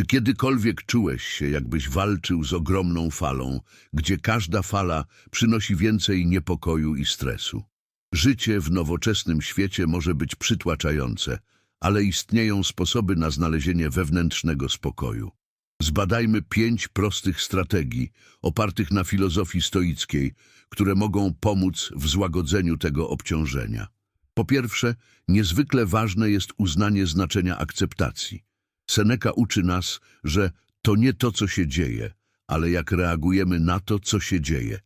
Czy kiedykolwiek czułeś się, jakbyś walczył z ogromną falą, gdzie każda fala przynosi więcej niepokoju i stresu? Życie w nowoczesnym świecie może być przytłaczające, ale istnieją sposoby na znalezienie wewnętrznego spokoju. Zbadajmy pięć prostych strategii opartych na filozofii stoickiej, które mogą pomóc w złagodzeniu tego obciążenia. Po pierwsze, niezwykle ważne jest uznanie znaczenia akceptacji. Seneca uczy nas, że to nie to, co się dzieje, ale jak reagujemy na to, co się dzieje.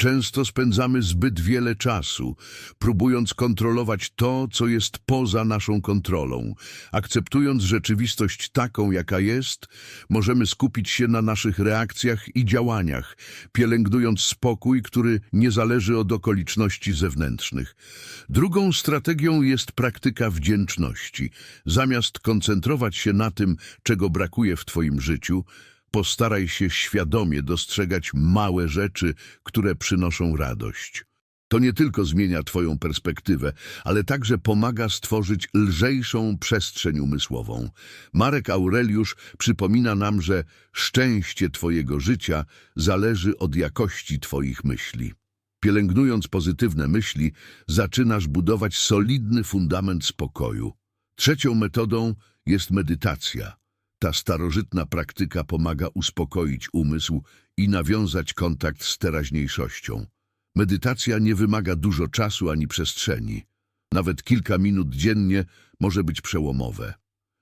Często spędzamy zbyt wiele czasu, próbując kontrolować to, co jest poza naszą kontrolą. Akceptując rzeczywistość taką, jaka jest, możemy skupić się na naszych reakcjach i działaniach, pielęgnując spokój, który nie zależy od okoliczności zewnętrznych. Drugą strategią jest praktyka wdzięczności. Zamiast koncentrować się na tym, czego brakuje w Twoim życiu, Postaraj się świadomie dostrzegać małe rzeczy, które przynoszą radość. To nie tylko zmienia Twoją perspektywę, ale także pomaga stworzyć lżejszą przestrzeń umysłową. Marek Aureliusz przypomina nam, że szczęście Twojego życia zależy od jakości Twoich myśli. Pielęgnując pozytywne myśli, zaczynasz budować solidny fundament spokoju. Trzecią metodą jest medytacja. Ta starożytna praktyka pomaga uspokoić umysł i nawiązać kontakt z teraźniejszością. Medytacja nie wymaga dużo czasu ani przestrzeni. Nawet kilka minut dziennie może być przełomowe.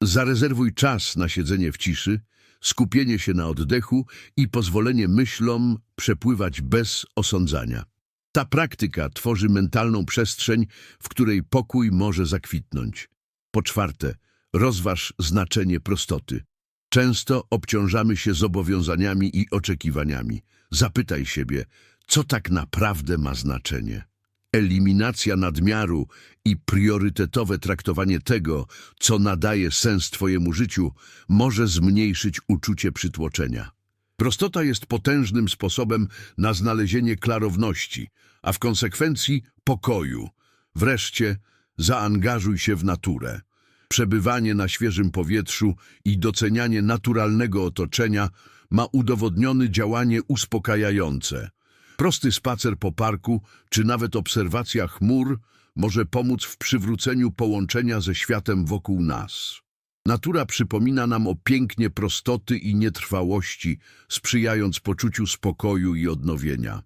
Zarezerwuj czas na siedzenie w ciszy, skupienie się na oddechu i pozwolenie myślom przepływać bez osądzania. Ta praktyka tworzy mentalną przestrzeń, w której pokój może zakwitnąć. Po czwarte, rozważ znaczenie prostoty. Często obciążamy się zobowiązaniami i oczekiwaniami. Zapytaj siebie, co tak naprawdę ma znaczenie. Eliminacja nadmiaru i priorytetowe traktowanie tego, co nadaje sens Twojemu życiu, może zmniejszyć uczucie przytłoczenia. Prostota jest potężnym sposobem na znalezienie klarowności, a w konsekwencji pokoju. Wreszcie zaangażuj się w naturę. Przebywanie na świeżym powietrzu i docenianie naturalnego otoczenia ma udowodnione działanie uspokajające. Prosty spacer po parku czy nawet obserwacja chmur może pomóc w przywróceniu połączenia ze światem wokół nas. Natura przypomina nam o pięknie prostoty i nietrwałości, sprzyjając poczuciu spokoju i odnowienia.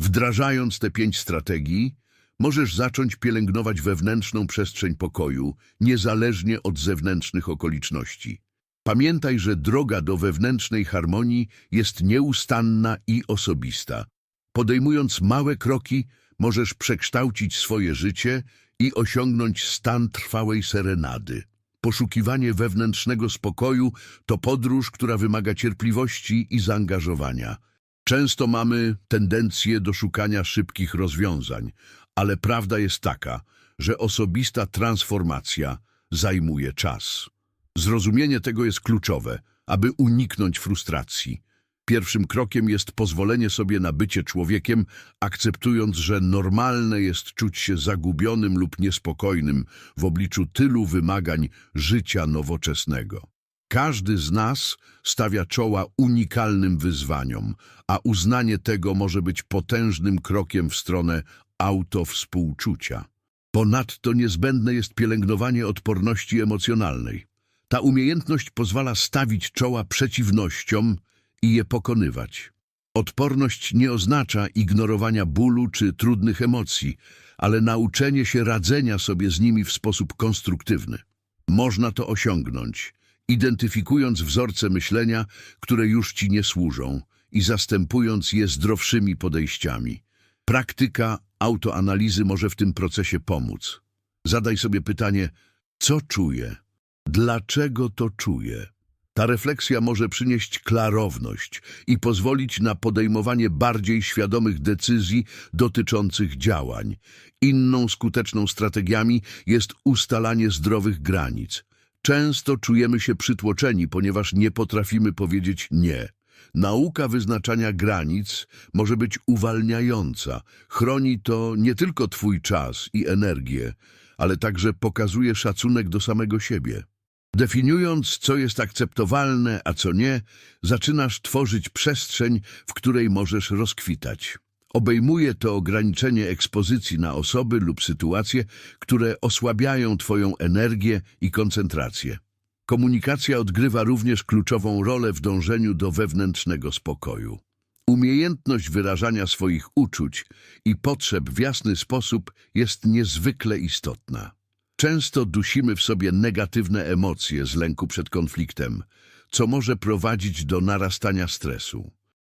Wdrażając te pięć strategii, możesz zacząć pielęgnować wewnętrzną przestrzeń pokoju, niezależnie od zewnętrznych okoliczności. Pamiętaj, że droga do wewnętrznej harmonii jest nieustanna i osobista. Podejmując małe kroki, możesz przekształcić swoje życie i osiągnąć stan trwałej serenady. Poszukiwanie wewnętrznego spokoju to podróż, która wymaga cierpliwości i zaangażowania. Często mamy tendencję do szukania szybkich rozwiązań, ale prawda jest taka, że osobista transformacja zajmuje czas. Zrozumienie tego jest kluczowe, aby uniknąć frustracji. Pierwszym krokiem jest pozwolenie sobie na bycie człowiekiem, akceptując, że normalne jest czuć się zagubionym lub niespokojnym w obliczu tylu wymagań życia nowoczesnego. Każdy z nas stawia czoła unikalnym wyzwaniom, a uznanie tego może być potężnym krokiem w stronę autowspółczucia. Ponadto niezbędne jest pielęgnowanie odporności emocjonalnej. Ta umiejętność pozwala stawić czoła przeciwnościom i je pokonywać. Odporność nie oznacza ignorowania bólu czy trudnych emocji, ale nauczenie się radzenia sobie z nimi w sposób konstruktywny. Można to osiągnąć, identyfikując wzorce myślenia, które już ci nie służą i zastępując je zdrowszymi podejściami. Praktyka autoanalizy może w tym procesie pomóc. Zadaj sobie pytanie, co czuję? Dlaczego to czuję? Ta refleksja może przynieść klarowność i pozwolić na podejmowanie bardziej świadomych decyzji dotyczących działań. Inną skuteczną strategiami jest ustalanie zdrowych granic. Często czujemy się przytłoczeni, ponieważ nie potrafimy powiedzieć nie. Nauka wyznaczania granic może być uwalniająca. Chroni to nie tylko Twój czas i energię, ale także pokazuje szacunek do samego siebie. Definiując, co jest akceptowalne, a co nie, zaczynasz tworzyć przestrzeń, w której możesz rozkwitać. Obejmuje to ograniczenie ekspozycji na osoby lub sytuacje, które osłabiają Twoją energię i koncentrację. Komunikacja odgrywa również kluczową rolę w dążeniu do wewnętrznego spokoju. Umiejętność wyrażania swoich uczuć i potrzeb w jasny sposób jest niezwykle istotna. Często dusimy w sobie negatywne emocje z lęku przed konfliktem, co może prowadzić do narastania stresu.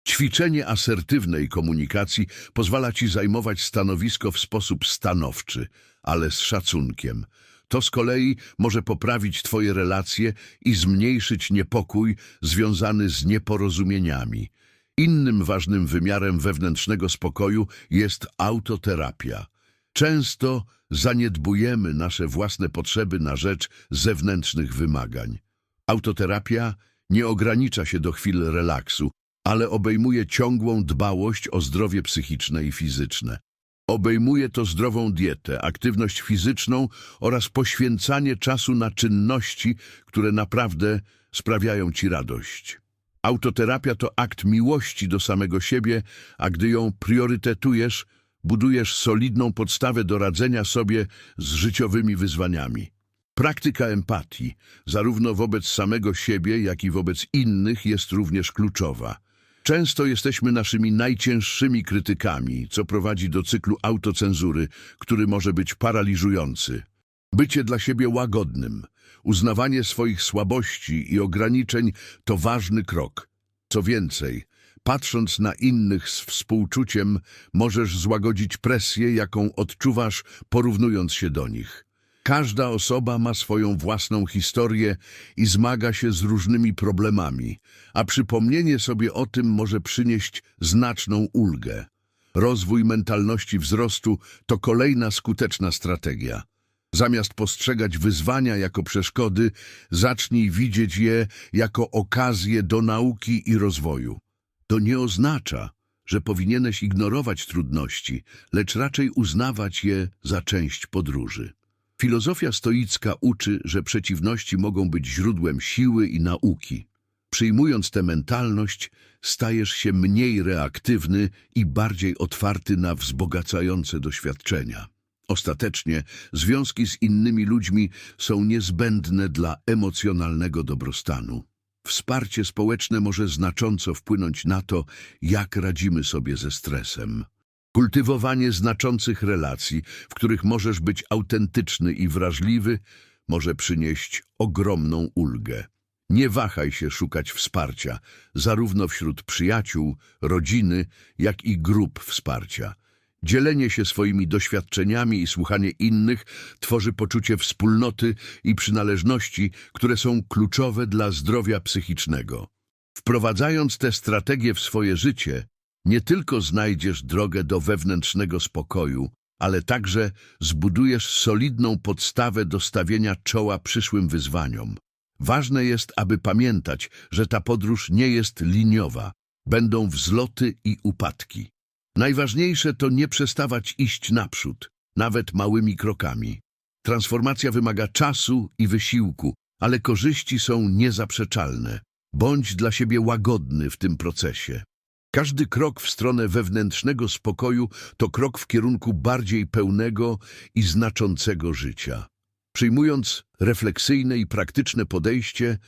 Ćwiczenie asertywnej komunikacji pozwala ci zajmować stanowisko w sposób stanowczy, ale z szacunkiem. To z kolei może poprawić twoje relacje i zmniejszyć niepokój związany z nieporozumieniami. Innym ważnym wymiarem wewnętrznego spokoju jest autoterapia. Często zaniedbujemy nasze własne potrzeby na rzecz zewnętrznych wymagań. Autoterapia nie ogranicza się do chwil relaksu, ale obejmuje ciągłą dbałość o zdrowie psychiczne i fizyczne. Obejmuje to zdrową dietę, aktywność fizyczną oraz poświęcanie czasu na czynności, które naprawdę sprawiają ci radość. Autoterapia to akt miłości do samego siebie, a gdy ją priorytetujesz, budujesz solidną podstawę do radzenia sobie z życiowymi wyzwaniami. Praktyka empatii, zarówno wobec samego siebie, jak i wobec innych, jest również kluczowa. Często jesteśmy naszymi najcięższymi krytykami, co prowadzi do cyklu autocenzury, który może być paraliżujący. Bycie dla siebie łagodnym, uznawanie swoich słabości i ograniczeń to ważny krok. Co więcej, patrząc na innych z współczuciem, możesz złagodzić presję, jaką odczuwasz, porównując się do nich. Każda osoba ma swoją własną historię i zmaga się z różnymi problemami, a przypomnienie sobie o tym może przynieść znaczną ulgę. Rozwój mentalności wzrostu to kolejna skuteczna strategia. Zamiast postrzegać wyzwania jako przeszkody, zacznij widzieć je jako okazję do nauki i rozwoju. To nie oznacza, że powinieneś ignorować trudności, lecz raczej uznawać je za część podróży. Filozofia stoicka uczy, że przeciwności mogą być źródłem siły i nauki. Przyjmując tę mentalność, stajesz się mniej reaktywny i bardziej otwarty na wzbogacające doświadczenia. Ostatecznie związki z innymi ludźmi są niezbędne dla emocjonalnego dobrostanu. Wsparcie społeczne może znacząco wpłynąć na to, jak radzimy sobie ze stresem. Kultywowanie znaczących relacji, w których możesz być autentyczny i wrażliwy, może przynieść ogromną ulgę. Nie wahaj się szukać wsparcia, zarówno wśród przyjaciół, rodziny, jak i grup wsparcia. Dzielenie się swoimi doświadczeniami i słuchanie innych tworzy poczucie wspólnoty i przynależności, które są kluczowe dla zdrowia psychicznego. Wprowadzając te strategie w swoje życie, nie tylko znajdziesz drogę do wewnętrznego spokoju, ale także zbudujesz solidną podstawę do stawienia czoła przyszłym wyzwaniom. Ważne jest, aby pamiętać, że ta podróż nie jest liniowa. Będą wzloty i upadki. Najważniejsze to nie przestawać iść naprzód, nawet małymi krokami. Transformacja wymaga czasu i wysiłku, ale korzyści są niezaprzeczalne. Bądź dla siebie łagodny w tym procesie. Każdy krok w stronę wewnętrznego spokoju to krok w kierunku bardziej pełnego i znaczącego życia. Przyjmując refleksyjne i praktyczne podejście,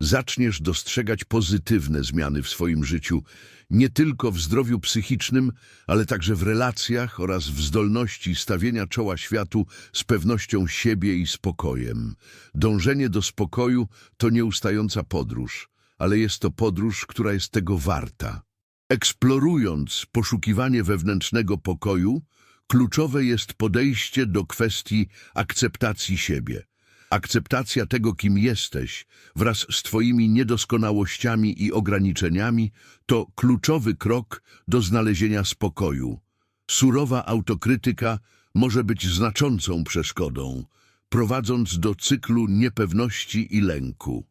zaczniesz dostrzegać pozytywne zmiany w swoim życiu, nie tylko w zdrowiu psychicznym, ale także w relacjach oraz w zdolności stawienia czoła światu z pewnością siebie i spokojem. Dążenie do spokoju to nieustająca podróż, ale jest to podróż, która jest tego warta. Eksplorując poszukiwanie wewnętrznego pokoju, kluczowe jest podejście do kwestii akceptacji siebie. Akceptacja tego, kim jesteś, wraz z Twoimi niedoskonałościami i ograniczeniami, to kluczowy krok do znalezienia spokoju. Surowa autokrytyka może być znaczącą przeszkodą, prowadząc do cyklu niepewności i lęku.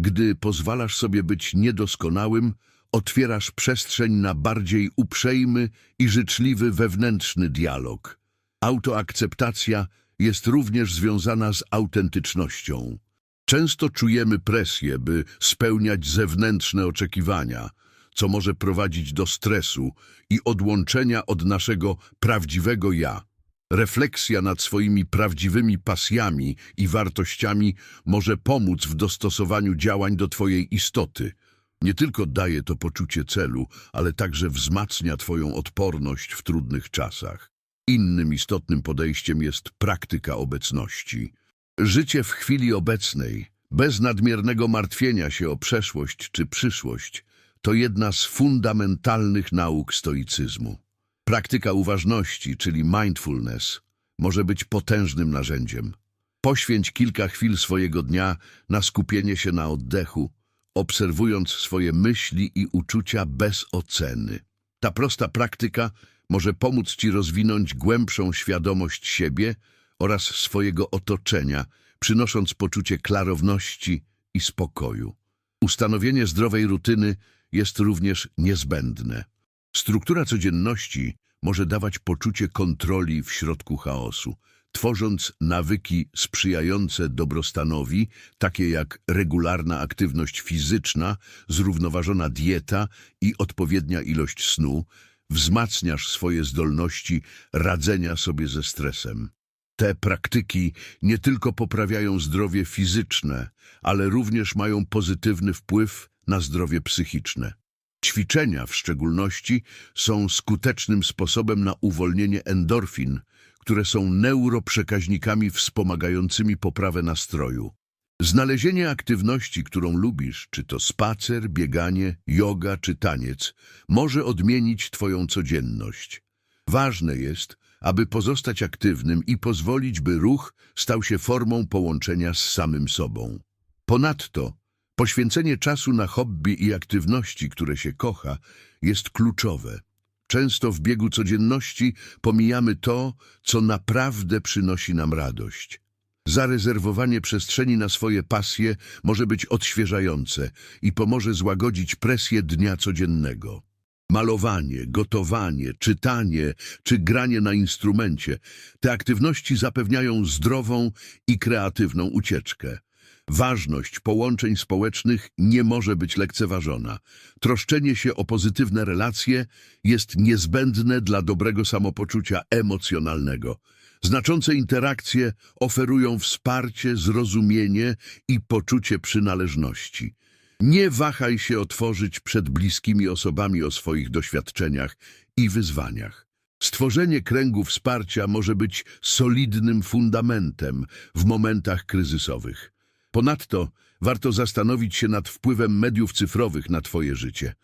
Gdy pozwalasz sobie być niedoskonałym, otwierasz przestrzeń na bardziej uprzejmy i życzliwy wewnętrzny dialog. Autoakceptacja jest również związana z autentycznością. Często czujemy presję, by spełniać zewnętrzne oczekiwania, co może prowadzić do stresu i odłączenia od naszego prawdziwego ja. Refleksja nad swoimi prawdziwymi pasjami i wartościami może pomóc w dostosowaniu działań do Twojej istoty. Nie tylko daje to poczucie celu, ale także wzmacnia Twoją odporność w trudnych czasach. Innym istotnym podejściem jest praktyka obecności. Życie w chwili obecnej, bez nadmiernego martwienia się o przeszłość czy przyszłość, to jedna z fundamentalnych nauk stoicyzmu. Praktyka uważności, czyli mindfulness, może być potężnym narzędziem. Poświęć kilka chwil swojego dnia na skupienie się na oddechu, obserwując swoje myśli i uczucia bez oceny. Ta prosta praktyka może pomóc Ci rozwinąć głębszą świadomość siebie oraz swojego otoczenia, przynosząc poczucie klarowności i spokoju. Ustanowienie zdrowej rutyny jest również niezbędne. Struktura codzienności może dawać poczucie kontroli w środku chaosu, tworząc nawyki sprzyjające dobrostanowi, takie jak regularna aktywność fizyczna, zrównoważona dieta i odpowiednia ilość snu, wzmacniasz swoje zdolności radzenia sobie ze stresem. Te praktyki nie tylko poprawiają zdrowie fizyczne, ale również mają pozytywny wpływ na zdrowie psychiczne. Ćwiczenia w szczególności są skutecznym sposobem na uwolnienie endorfin, które są neuroprzekaźnikami wspomagającymi poprawę nastroju. Znalezienie aktywności, którą lubisz, czy to spacer, bieganie, yoga czy taniec, może odmienić Twoją codzienność. Ważne jest, aby pozostać aktywnym i pozwolić, by ruch stał się formą połączenia z samym sobą. Ponadto, poświęcenie czasu na hobby i aktywności, które się kocha, jest kluczowe. Często w biegu codzienności pomijamy to, co naprawdę przynosi nam radość. Zarezerwowanie przestrzeni na swoje pasje może być odświeżające i pomoże złagodzić presję dnia codziennego. Malowanie, gotowanie, czytanie czy granie na instrumencie te aktywności zapewniają zdrową i kreatywną ucieczkę. Ważność połączeń społecznych nie może być lekceważona. Troszczenie się o pozytywne relacje jest niezbędne dla dobrego samopoczucia emocjonalnego. Znaczące interakcje oferują wsparcie, zrozumienie i poczucie przynależności. Nie wahaj się otworzyć przed bliskimi osobami o swoich doświadczeniach i wyzwaniach. Stworzenie kręgu wsparcia może być solidnym fundamentem w momentach kryzysowych. Ponadto warto zastanowić się nad wpływem mediów cyfrowych na Twoje życie.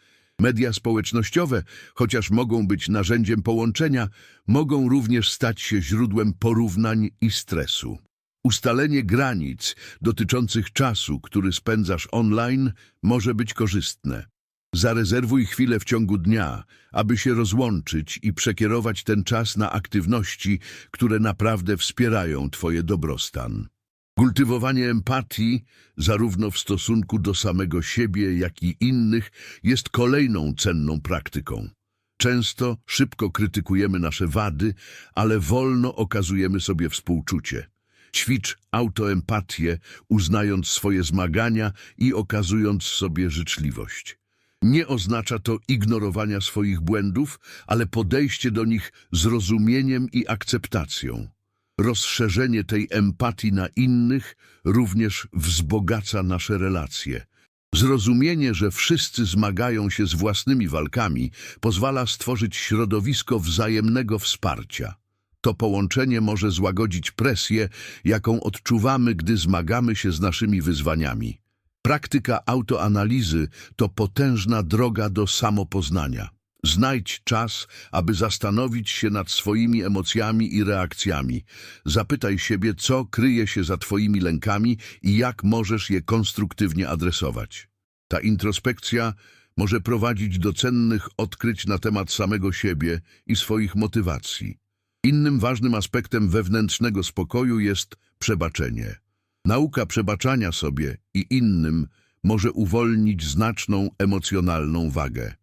Media społecznościowe, chociaż mogą być narzędziem połączenia, mogą również stać się źródłem porównań i stresu. Ustalenie granic dotyczących czasu, który spędzasz online, może być korzystne. Zarezerwuj chwilę w ciągu dnia, aby się rozłączyć i przekierować ten czas na aktywności, które naprawdę wspierają Twoje dobrostan. Kultywowanie empatii, zarówno w stosunku do samego siebie, jak i innych, jest kolejną cenną praktyką. Często szybko krytykujemy nasze wady, ale wolno okazujemy sobie współczucie. Ćwicz autoempatię, uznając swoje zmagania i okazując sobie życzliwość. Nie oznacza to ignorowania swoich błędów, ale podejście do nich z rozumieniem i akceptacją. Rozszerzenie tej empatii na innych również wzbogaca nasze relacje. Zrozumienie, że wszyscy zmagają się z własnymi walkami, pozwala stworzyć środowisko wzajemnego wsparcia. To połączenie może złagodzić presję, jaką odczuwamy, gdy zmagamy się z naszymi wyzwaniami. Praktyka autoanalizy to potężna droga do samopoznania. Znajdź czas, aby zastanowić się nad swoimi emocjami i reakcjami. Zapytaj siebie, co kryje się za Twoimi lękami i jak możesz je konstruktywnie adresować. Ta introspekcja może prowadzić do cennych odkryć na temat samego siebie i swoich motywacji. Innym ważnym aspektem wewnętrznego spokoju jest przebaczenie. Nauka przebaczania sobie i innym może uwolnić znaczną emocjonalną wagę.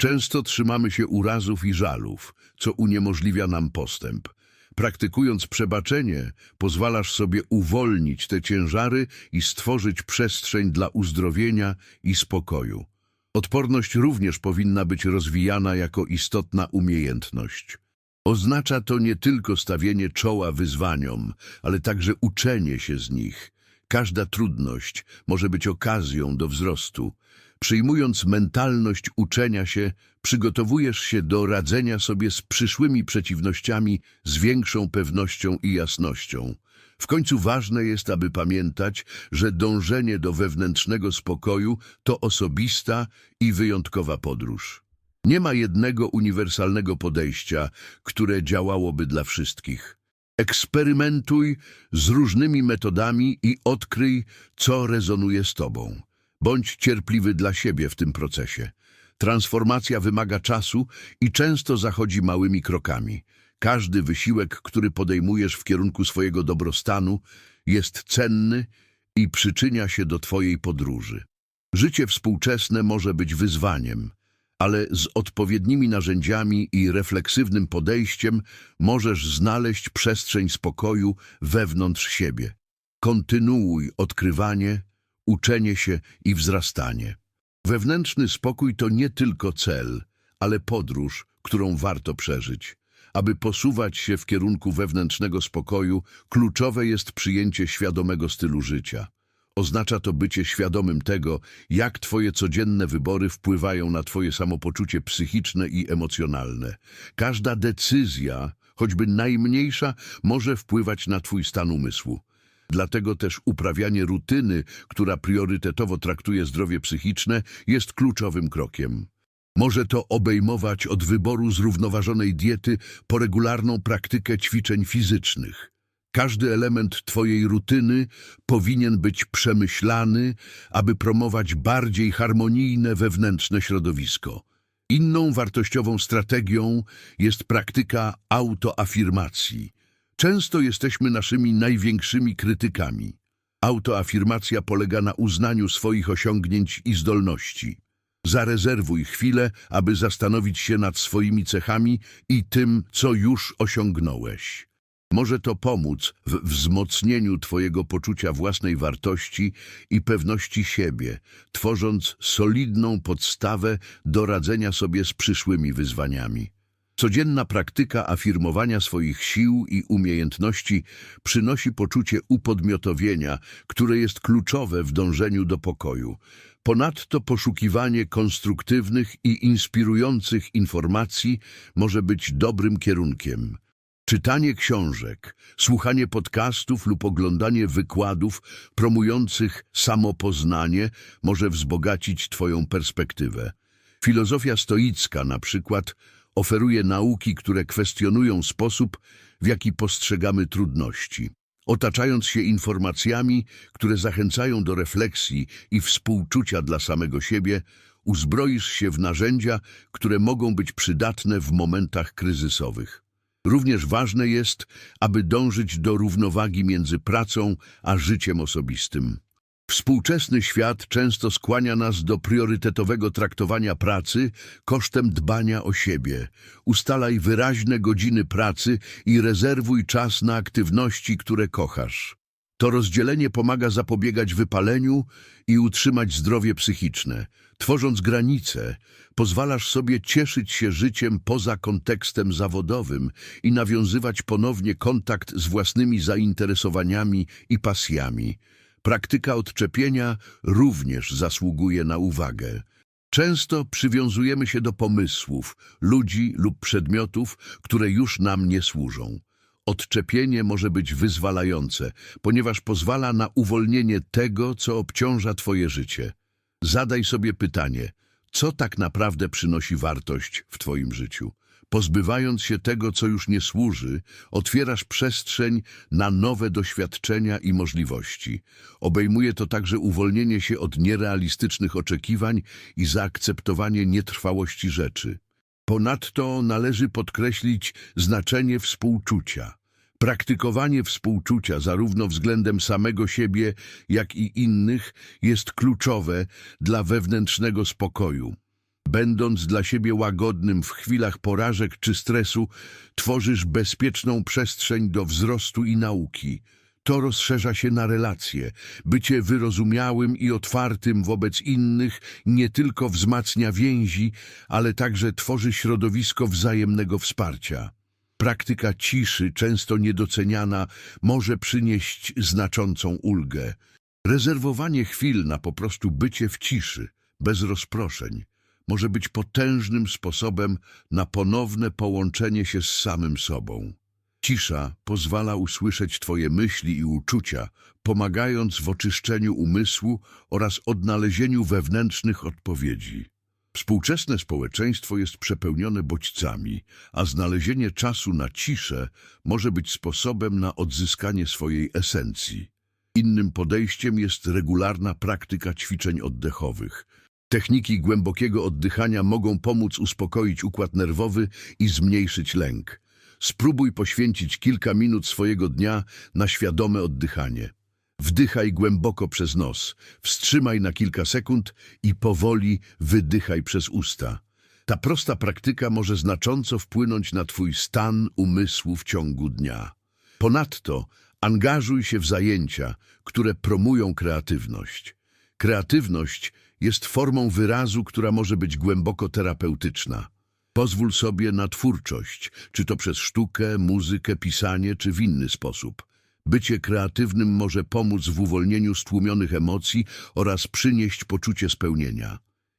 Często trzymamy się urazów i żalów, co uniemożliwia nam postęp. Praktykując przebaczenie, pozwalasz sobie uwolnić te ciężary i stworzyć przestrzeń dla uzdrowienia i spokoju. Odporność również powinna być rozwijana jako istotna umiejętność. Oznacza to nie tylko stawienie czoła wyzwaniom, ale także uczenie się z nich. Każda trudność może być okazją do wzrostu. Przyjmując mentalność uczenia się, przygotowujesz się do radzenia sobie z przyszłymi przeciwnościami z większą pewnością i jasnością. W końcu ważne jest, aby pamiętać, że dążenie do wewnętrznego spokoju to osobista i wyjątkowa podróż. Nie ma jednego uniwersalnego podejścia, które działałoby dla wszystkich. Eksperymentuj z różnymi metodami i odkryj, co rezonuje z tobą. Bądź cierpliwy dla siebie w tym procesie. Transformacja wymaga czasu i często zachodzi małymi krokami. Każdy wysiłek, który podejmujesz w kierunku swojego dobrostanu, jest cenny i przyczynia się do twojej podróży. Życie współczesne może być wyzwaniem, ale z odpowiednimi narzędziami i refleksywnym podejściem możesz znaleźć przestrzeń spokoju wewnątrz siebie. Kontynuuj odkrywanie, uczenie się i wzrastanie. Wewnętrzny spokój to nie tylko cel, ale podróż, którą warto przeżyć. Aby posuwać się w kierunku wewnętrznego spokoju, kluczowe jest przyjęcie świadomego stylu życia. Oznacza to bycie świadomym tego, jak Twoje codzienne wybory wpływają na Twoje samopoczucie psychiczne i emocjonalne. Każda decyzja, choćby najmniejsza, może wpływać na Twój stan umysłu. Dlatego też uprawianie rutyny, która priorytetowo traktuje zdrowie psychiczne, jest kluczowym krokiem. Może to obejmować od wyboru zrównoważonej diety po regularną praktykę ćwiczeń fizycznych. Każdy element Twojej rutyny powinien być przemyślany, aby promować bardziej harmonijne wewnętrzne środowisko. Inną wartościową strategią jest praktyka autoafirmacji. Często jesteśmy naszymi największymi krytykami. Autoafirmacja polega na uznaniu swoich osiągnięć i zdolności. Zarezerwuj chwilę, aby zastanowić się nad swoimi cechami i tym, co już osiągnąłeś. Może to pomóc w wzmocnieniu Twojego poczucia własnej wartości i pewności siebie, tworząc solidną podstawę do radzenia sobie z przyszłymi wyzwaniami. Codzienna praktyka afirmowania swoich sił i umiejętności przynosi poczucie upodmiotowienia, które jest kluczowe w dążeniu do pokoju. Ponadto poszukiwanie konstruktywnych i inspirujących informacji może być dobrym kierunkiem. Czytanie książek, słuchanie podcastów lub oglądanie wykładów promujących samopoznanie może wzbogacić Twoją perspektywę. Filozofia stoicka na przykład oferuje nauki, które kwestionują sposób, w jaki postrzegamy trudności. Otaczając się informacjami, które zachęcają do refleksji i współczucia dla samego siebie, uzbroisz się w narzędzia, które mogą być przydatne w momentach kryzysowych. Również ważne jest, aby dążyć do równowagi między pracą a życiem osobistym. Współczesny świat często skłania nas do priorytetowego traktowania pracy kosztem dbania o siebie. Ustalaj wyraźne godziny pracy i rezerwuj czas na aktywności, które kochasz. To rozdzielenie pomaga zapobiegać wypaleniu i utrzymać zdrowie psychiczne. Tworząc granice, pozwalasz sobie cieszyć się życiem poza kontekstem zawodowym i nawiązywać ponownie kontakt z własnymi zainteresowaniami i pasjami. Praktyka odczepienia również zasługuje na uwagę. Często przywiązujemy się do pomysłów, ludzi lub przedmiotów, które już nam nie służą. Odczepienie może być wyzwalające, ponieważ pozwala na uwolnienie tego, co obciąża Twoje życie. Zadaj sobie pytanie, co tak naprawdę przynosi wartość w Twoim życiu? Pozbywając się tego, co już nie służy, otwierasz przestrzeń na nowe doświadczenia i możliwości. Obejmuje to także uwolnienie się od nierealistycznych oczekiwań i zaakceptowanie nietrwałości rzeczy. Ponadto należy podkreślić znaczenie współczucia. Praktykowanie współczucia zarówno względem samego siebie, jak i innych jest kluczowe dla wewnętrznego spokoju. Będąc dla siebie łagodnym w chwilach porażek czy stresu, tworzysz bezpieczną przestrzeń do wzrostu i nauki. To rozszerza się na relacje. Bycie wyrozumiałym i otwartym wobec innych nie tylko wzmacnia więzi, ale także tworzy środowisko wzajemnego wsparcia. Praktyka ciszy, często niedoceniana, może przynieść znaczącą ulgę. Rezerwowanie chwil na po prostu bycie w ciszy, bez rozproszeń, może być potężnym sposobem na ponowne połączenie się z samym sobą. Cisza pozwala usłyszeć Twoje myśli i uczucia, pomagając w oczyszczeniu umysłu oraz odnalezieniu wewnętrznych odpowiedzi. Współczesne społeczeństwo jest przepełnione bodźcami, a znalezienie czasu na ciszę może być sposobem na odzyskanie swojej esencji. Innym podejściem jest regularna praktyka ćwiczeń oddechowych. Techniki głębokiego oddychania mogą pomóc uspokoić układ nerwowy i zmniejszyć lęk. Spróbuj poświęcić kilka minut swojego dnia na świadome oddychanie. Wdychaj głęboko przez nos, wstrzymaj na kilka sekund i powoli wydychaj przez usta. Ta prosta praktyka może znacząco wpłynąć na Twój stan umysłu w ciągu dnia. Ponadto angażuj się w zajęcia, które promują kreatywność. Kreatywność jest formą wyrazu, która może być głęboko terapeutyczna. Pozwól sobie na twórczość, czy to przez sztukę, muzykę, pisanie, czy w inny sposób. Bycie kreatywnym może pomóc w uwolnieniu stłumionych emocji oraz przynieść poczucie spełnienia.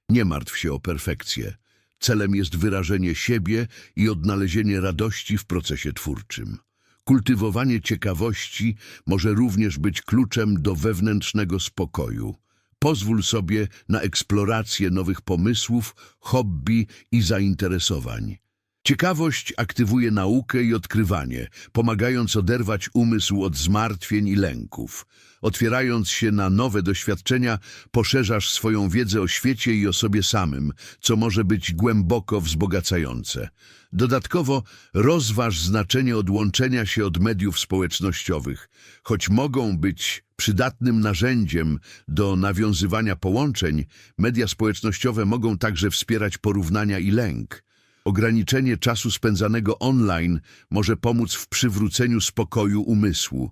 Nie martw się o perfekcję. Celem jest wyrażenie siebie i odnalezienie radości w procesie twórczym. Kultywowanie ciekawości może również być kluczem do wewnętrznego spokoju. Pozwól sobie na eksplorację nowych pomysłów, hobby i zainteresowań. Ciekawość aktywuje naukę i odkrywanie, pomagając oderwać umysł od zmartwień i lęków. Otwierając się na nowe doświadczenia, poszerzasz swoją wiedzę o świecie i o sobie samym, co może być głęboko wzbogacające. Dodatkowo rozważ znaczenie odłączenia się od mediów społecznościowych, choć mogą być przydatnym narzędziem do nawiązywania połączeń, media społecznościowe mogą także wspierać porównania i lęk. Ograniczenie czasu spędzanego online może pomóc w przywróceniu spokoju umysłu.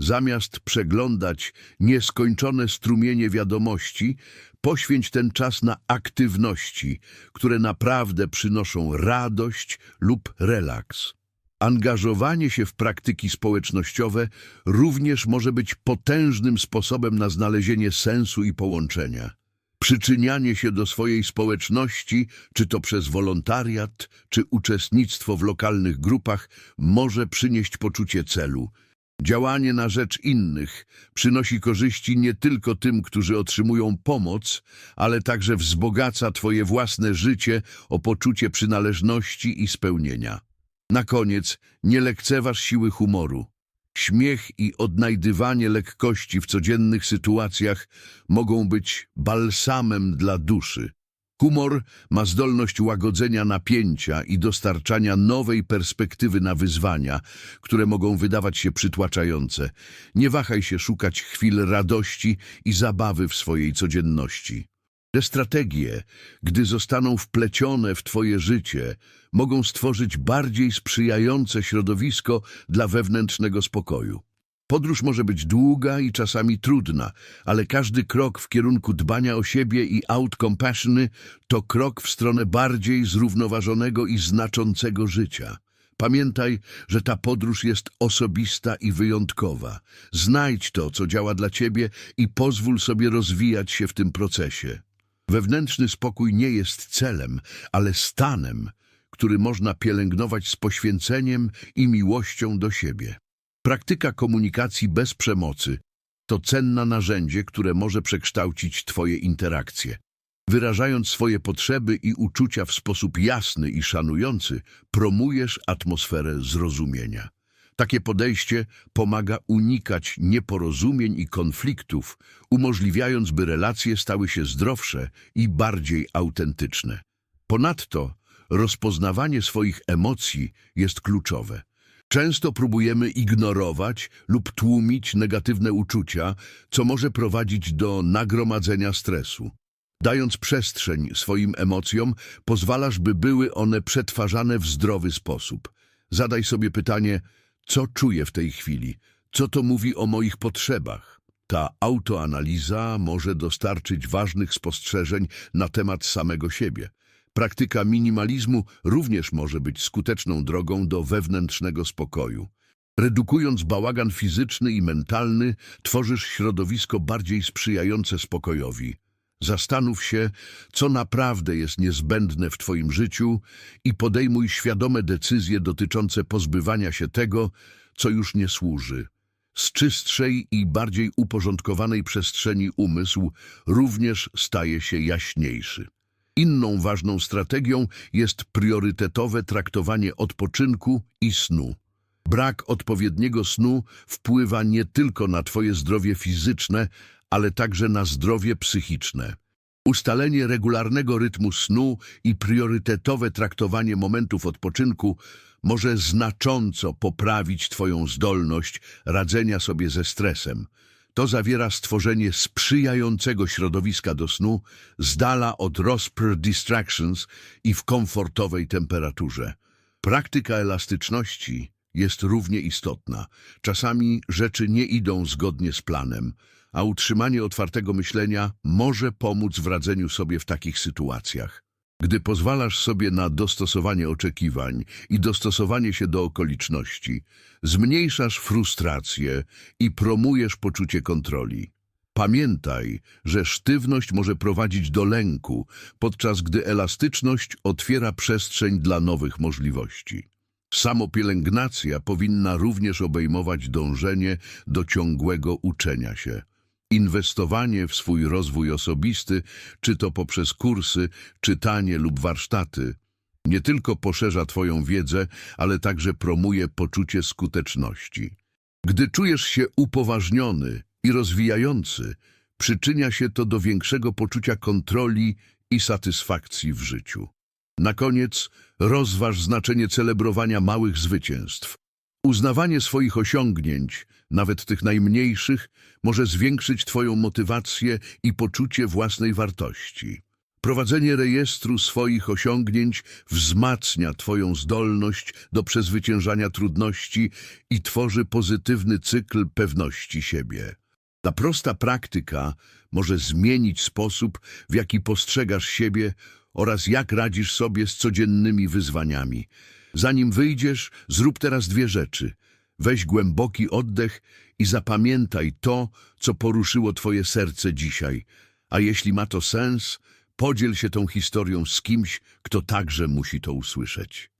Zamiast przeglądać nieskończone strumienie wiadomości, poświęć ten czas na aktywności, które naprawdę przynoszą radość lub relaks. Angażowanie się w praktyki społecznościowe również może być potężnym sposobem na znalezienie sensu i połączenia. Przyczynianie się do swojej społeczności, czy to przez wolontariat, czy uczestnictwo w lokalnych grupach, może przynieść poczucie celu. Działanie na rzecz innych przynosi korzyści nie tylko tym, którzy otrzymują pomoc, ale także wzbogaca Twoje własne życie o poczucie przynależności i spełnienia. Na koniec, nie lekceważ siły humoru. Śmiech i odnajdywanie lekkości w codziennych sytuacjach mogą być balsamem dla duszy. Humor ma zdolność łagodzenia napięcia i dostarczania nowej perspektywy na wyzwania, które mogą wydawać się przytłaczające. Nie wahaj się szukać chwil radości i zabawy w swojej codzienności. Te strategie, gdy zostaną wplecione w Twoje życie, mogą stworzyć bardziej sprzyjające środowisko dla wewnętrznego spokoju. Podróż może być długa i czasami trudna, ale każdy krok w kierunku dbania o siebie i out-compassion to krok w stronę bardziej zrównoważonego i znaczącego życia. Pamiętaj, że ta podróż jest osobista i wyjątkowa. Znajdź to, co działa dla Ciebie i pozwól sobie rozwijać się w tym procesie. Wewnętrzny spokój nie jest celem, ale stanem, który można pielęgnować z poświęceniem i miłością do siebie. Praktyka komunikacji bez przemocy to cenne narzędzie, które może przekształcić Twoje interakcje. Wyrażając swoje potrzeby i uczucia w sposób jasny i szanujący, promujesz atmosferę zrozumienia. Takie podejście pomaga unikać nieporozumień i konfliktów, umożliwiając, by relacje stały się zdrowsze i bardziej autentyczne. Ponadto rozpoznawanie swoich emocji jest kluczowe. Często próbujemy ignorować lub tłumić negatywne uczucia, co może prowadzić do nagromadzenia stresu. Dając przestrzeń swoim emocjom, pozwalasz, by były one przetwarzane w zdrowy sposób. Zadaj sobie pytanie, co czuję w tej chwili, co to mówi o moich potrzebach. Ta autoanaliza może dostarczyć ważnych spostrzeżeń na temat samego siebie. Praktyka minimalizmu również może być skuteczną drogą do wewnętrznego spokoju. Redukując bałagan fizyczny i mentalny, tworzysz środowisko bardziej sprzyjające spokojowi. Zastanów się, co naprawdę jest niezbędne w Twoim życiu i podejmuj świadome decyzje dotyczące pozbywania się tego, co już nie służy. Z czystszej i bardziej uporządkowanej przestrzeni umysł również staje się jaśniejszy. Inną ważną strategią jest priorytetowe traktowanie odpoczynku i snu. Brak odpowiedniego snu wpływa nie tylko na Twoje zdrowie fizyczne, ale także na zdrowie psychiczne. Ustalenie regularnego rytmu snu i priorytetowe traktowanie momentów odpoczynku może znacząco poprawić Twoją zdolność radzenia sobie ze stresem. To zawiera stworzenie sprzyjającego środowiska do snu z dala od rozpr distractions i w komfortowej temperaturze. Praktyka elastyczności jest równie istotna. Czasami rzeczy nie idą zgodnie z planem, a utrzymanie otwartego myślenia może pomóc w radzeniu sobie w takich sytuacjach. Gdy pozwalasz sobie na dostosowanie oczekiwań i dostosowanie się do okoliczności, zmniejszasz frustrację i promujesz poczucie kontroli. Pamiętaj, że sztywność może prowadzić do lęku, podczas gdy elastyczność otwiera przestrzeń dla nowych możliwości. Samopielęgnacja powinna również obejmować dążenie do ciągłego uczenia się. Inwestowanie w swój rozwój osobisty, czy to poprzez kursy, czytanie lub warsztaty, nie tylko poszerza Twoją wiedzę, ale także promuje poczucie skuteczności. Gdy czujesz się upoważniony i rozwijający, przyczynia się to do większego poczucia kontroli i satysfakcji w życiu. Na koniec rozważ znaczenie celebrowania małych zwycięstw. Uznawanie swoich osiągnięć, nawet tych najmniejszych, może zwiększyć Twoją motywację i poczucie własnej wartości. Prowadzenie rejestru swoich osiągnięć wzmacnia Twoją zdolność do przezwyciężania trudności i tworzy pozytywny cykl pewności siebie. Ta prosta praktyka może zmienić sposób, w jaki postrzegasz siebie oraz jak radzisz sobie z codziennymi wyzwaniami. Zanim wyjdziesz, zrób teraz dwie rzeczy. Weź głęboki oddech i zapamiętaj to, co poruszyło Twoje serce dzisiaj. A jeśli ma to sens, podziel się tą historią z kimś, kto także musi to usłyszeć.